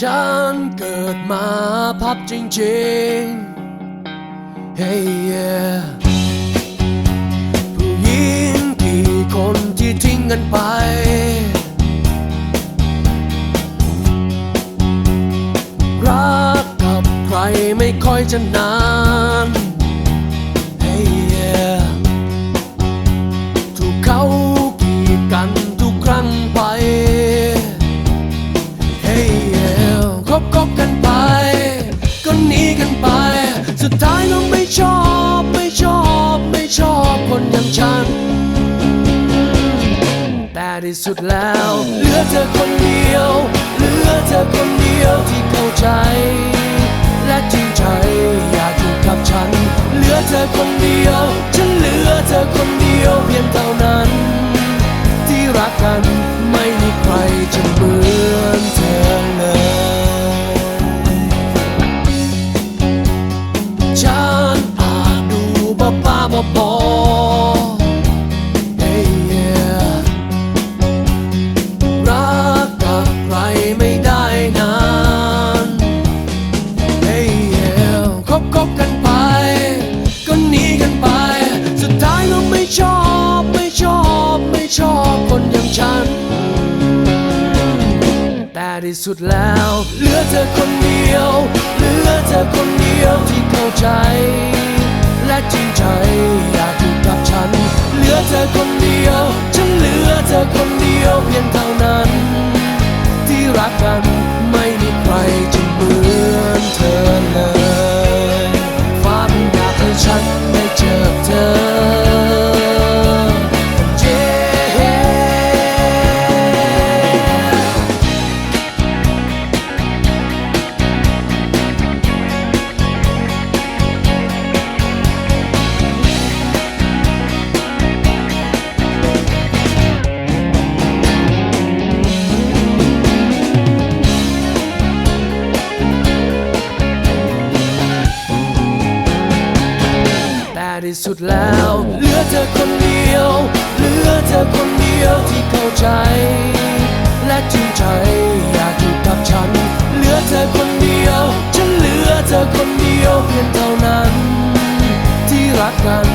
ฉันเกิดมาพับจริงๆ Hey yeah ผู้หญิงกี่คนที่ทิ้งกันไป รักกับใครไม่ค่อยจะนาน ไป สุดท้ายก็ไม่ชอบไม่ชอบไม่ชอบคนอย่างฉัน แต่ที่สุดแล้วเหลือเธอคนเดียวเหลือเธอคนเดียวที่เข้าใจ และจริงใจอยากอยู่กับฉัน เหลือเธอคน บ้าบอบอ Hey yeah รักกับใครไม่ได้นาน Hey yeah คบคบกันไป ก็หนีกันไป สุดท้ายก็ไม่ชอบไม่ชอบไม่ชอบคนอย่างฉัน แต่ที่สุดแล้ว เหลือเธอคนเดียว เหลือเธอคนเดียวที่เข้าใจ และจริงใจ อยากอยู่กับฉัน เหลือเธอคนเดียว ฉันเหลือเธอคนเดียวเพียงเท่านั้น ที่รักกันไม่มีใครจะเหมือน ที่สุดแล้ว เหลือเธอคนเดียว เหลือเธอคนเดียวที่เข้าใจ และจริงใจอยากอยู่กับฉัน เหลือเธอคนเดียว ฉันเหลือเธอคนเดียวเพียงเท่านั้น ที่รักกัน